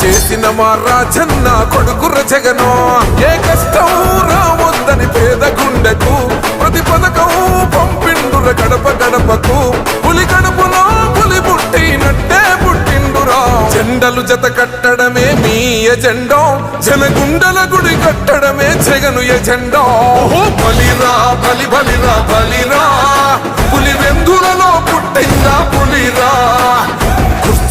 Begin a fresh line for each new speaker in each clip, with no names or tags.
చేసిన మా రాజన్న కొడుకుర జగను. ఏ కష్టం రావద్దని పేద గుండెకు ప్రతి పథకం పంపిండుర గడప గడపకు. పులి గడపలో పులి పుట్టినట్టే పుట్టిండురా. జెండలు జత కట్టడమే మీ ఎజెండో. జనగుండల గుడి కట్టడమే జగను ఎజెండో. బలిరా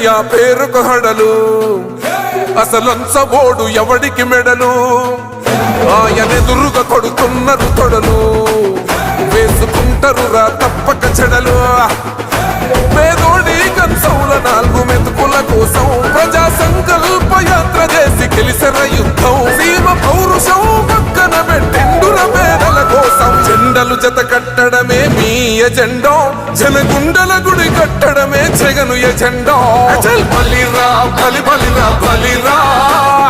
అయ్యా ఆ పేరుకు హడలు. అసలంచబోడు ఎవడికి మెడలు? ఆయనెదురుగా కొడుతున్నారు తొడలు. వేసుకుంటారు రా తప్పక చెడలు. పేదోడి కంచౌల నాలుగు మెతుకుల కోసం ప్రజా సంకల్ప యాత్ర చేసి గెలిసిన జెండలు జత కట్టడమే మీ ఎజెండో. జనగుండల గుడి కట్టడమే జగను ఎజెండో. బలిరా బలి బలిరా బలిరా.